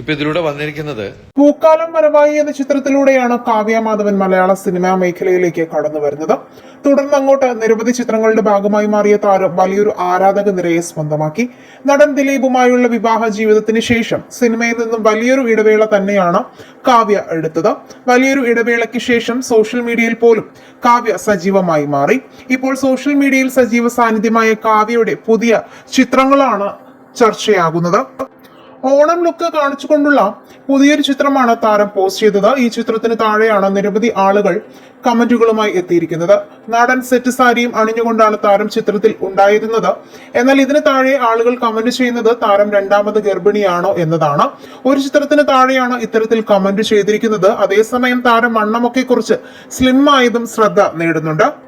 ഇപ്പൊ ഇതിലൂടെ വന്നിരിക്കുന്നത് പൂക്കാലം വരവായി എന്ന ചിത്രത്തിലൂടെയാണ് കാവ്യ മാധവൻ മലയാള സിനിമാ മേഖലയിലേക്ക് കടന്നു വരുന്നത്. തുടർന്ന് അങ്ങോട്ട് നിരവധി ചിത്രങ്ങളുടെ ഭാഗമായി മാറിയ താരം വലിയൊരു ആരാധക നിരയെ സ്വന്തമാക്കി. നടൻ ദിലീപുമായുള്ള വിവാഹ ജീവിതത്തിന് ശേഷം സിനിമയിൽ നിന്നും വലിയൊരു ഇടവേള തന്നെയാണ് കാവ്യ എടുത്തത്. വലിയൊരു ഇടവേളയ്ക്ക് ശേഷം സോഷ്യൽ മീഡിയയിൽ പോലും കാവ്യ സജീവമായി മാറി. ഇപ്പോൾ സോഷ്യൽ മീഡിയയിൽ സജീവ സാന്നിധ്യമായ കാവ്യയുടെ പുതിയ ചിത്രങ്ങളാണ് ചർച്ചയാകുന്നത്. ഓണം ലുക്ക് കാണിച്ചുകൊണ്ടുള്ള പുതിയൊരു ചിത്രമാണ് താരം പോസ്റ്റ് ചെയ്തത്. ഈ ചിത്രത്തിന് താഴെയാണ് നിരവധി ആളുകൾ കമന്റുകളുമായി എത്തിയിരിക്കുന്നത്. നാടൻ സെറ്റ് സാരിയും അണിഞ്ഞുകൊണ്ടാണ് താരം ചിത്രത്തിൽ ഉണ്ടായിരുന്നത്. എന്നാൽ ഇതിന് താഴെ ആളുകൾ കമന്റ് ചെയ്യുന്നത് താരം രണ്ടാമത് ഗർഭിണിയാണോ എന്നതാണ്. ഒരു ചിത്രത്തിന് താഴെയാണ് ഇത്തരത്തിൽ കമന്റ് ചെയ്തിരിക്കുന്നത്. അതേസമയം താരം വണ്ണമൊക്കെ കുറിച്ച് സ്ലിം ആയതും ശ്രദ്ധ നേടുന്നുണ്ട്.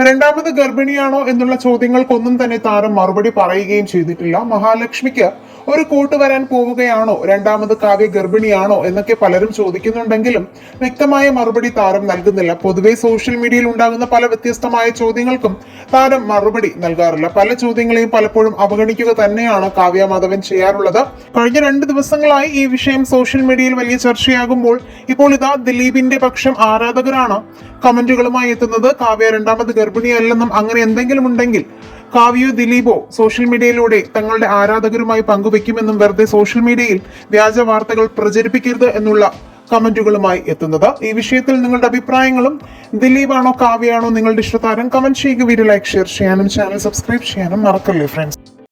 രണ്ടാമത് ഗർഭിണിയാണോ എന്നുള്ള ചോദ്യങ്ങൾക്കൊന്നും തന്നെ താരം മറുപടി പറയുകയും ചെയ്തിട്ടില്ല. മഹാലക്ഷ്മിക്ക് ഒരു കൂട്ട് വരാൻ പോവുകയാണോ? രണ്ടാമത് കാവ്യ ഗർഭിണിയാണോ? എന്നൊക്കെ പലരും ചോദിക്കുന്നുണ്ടെങ്കിലും വ്യക്തമായ മറുപടി താരം നൽകുന്നില്ല. പൊതുവെ സോഷ്യൽ മീഡിയയിൽ ഉണ്ടാകുന്ന പല വ്യത്യസ്തമായ ചോദ്യങ്ങൾക്കും താരം മറുപടി നൽകാറില്ല. പല ചോദ്യങ്ങളെയും പലപ്പോഴും അവഗണിക്കുക തന്നെയാണ് കാവ്യ മാധവൻ ചെയ്യാറുള്ളത്. കഴിഞ്ഞ രണ്ട് ദിവസങ്ങളായി ഈ വിഷയം സോഷ്യൽ മീഡിയയിൽ വലിയ ചർച്ചയാകുമ്പോൾ ഇപ്പോൾ ഇതാ ദിലീപിന്റെ പക്ഷം ആരാധകരാണ് കമന്റുകളുമായി എത്തുന്നത്. കാവ്യ രണ്ടാമത് ഗർഭിണിയല്ലെന്നും അങ്ങനെ എന്തെങ്കിലും ഉണ്ടെങ്കിൽ കാവ്യോ ദിലീപോ സോഷ്യൽ മീഡിയയിലൂടെ തങ്ങളുടെ ആരാധകരുമായി പങ്കുവെക്കുമെന്നും വെറുതെ സോഷ്യൽ മീഡിയയിൽ വ്യാജ വാർത്തകൾ പ്രചരിപ്പിക്കരുത് എന്നുള്ള കമന്റുകളുമായി എത്തുന്നത്. ഈ വിഷയത്തിൽ നിങ്ങളുടെ അഭിപ്രായങ്ങളും ദിലീപാണോ കാവ്യാണോ നിങ്ങളുടെ ഇഷ്ടതാരം കമന്റ് ചെയ്യുക. വീഡിയോ ലൈക്ക് ഷെയർ ചെയ്യാനും ചാനൽ സബ്സ്ക്രൈബ് ചെയ്യാനും മറക്കല്ലേ ഫ്രണ്ട്സ്